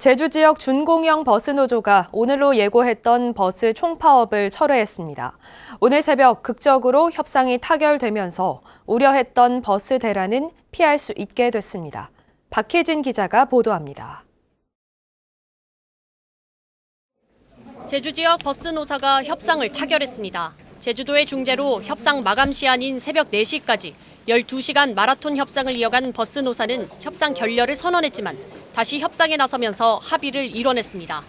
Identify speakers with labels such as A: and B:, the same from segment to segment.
A: 제주 지역 준공영 버스 노조가 오늘로 예고했던 버스 총파업을 철회했습니다. 오늘 새벽 극적으로 협상이 타결되면서 우려했던 버스 대란은 피할 수 있게 됐습니다. 박혜진 기자가 보도합니다.
B: 제주 지역 버스 노사가 협상을 타결했습니다. 제주도의 중재로 협상 마감 시한인 새벽 4시까지 12시간 마라톤 협상을 이어간 버스 노사는 협상 결렬을 선언했지만 다시 협상에 나서면서 합의를 이뤄냈습니다.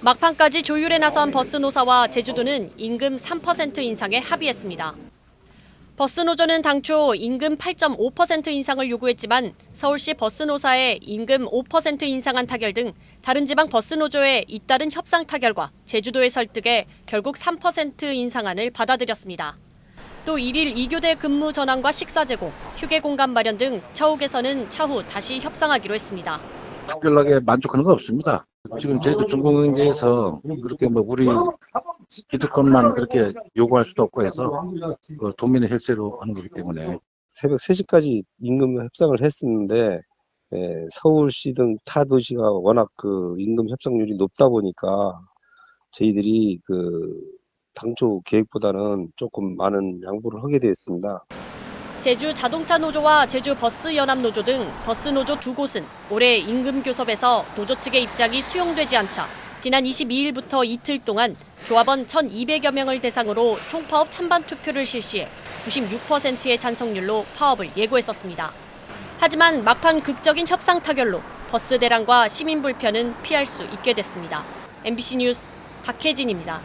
B: 막판까지 조율에 나선 버스 노사와 제주도는 임금 3% 인상에 합의했습니다. 버스 노조는 당초 임금 8.5% 인상을 요구했지만 서울시 버스 노사의 임금 5% 인상안 타결 등 다른 지방 버스 노조의 잇따른 협상 타결과 제주도의 설득에 결국 3% 인상안을 받아들였습니다. 또 1일 2교대 근무 전환과 식사 제공, 휴게 공간 마련 등 처우 개선은 차후 다시 협상하기로 했습니다.
C: 특별하게 만족하는 건 없습니다. 지금 제주도 중공영제에서 그렇게 뭐 우리 기득권만 그렇게 요구할 수도 없고 해서 그 도민의 혈세로 하는 거기 때문에
D: 새벽 3시까지 임금 협상을 했었는데 예, 서울시 등 타 도시가 워낙 그 임금 협상률이 높다 보니까 저희들이 그 당초 계획보다는 조금 많은 양보를 하게 되었습니다.
B: 제주 자동차 노조와 제주 버스 연합 노조 등 버스 노조 두 곳은 올해 임금 교섭에서 노조 측의 입장이 수용되지 않자 지난 22일부터 이틀 동안 조합원 1,200여 명을 대상으로 총파업 찬반 투표를 실시해 96%의 찬성률로 파업을 예고했었습니다. 하지만 막판 극적인 협상 타결로 버스 대란과 시민 불편은 피할 수 있게 됐습니다. MBC 뉴스 박혜진입니다.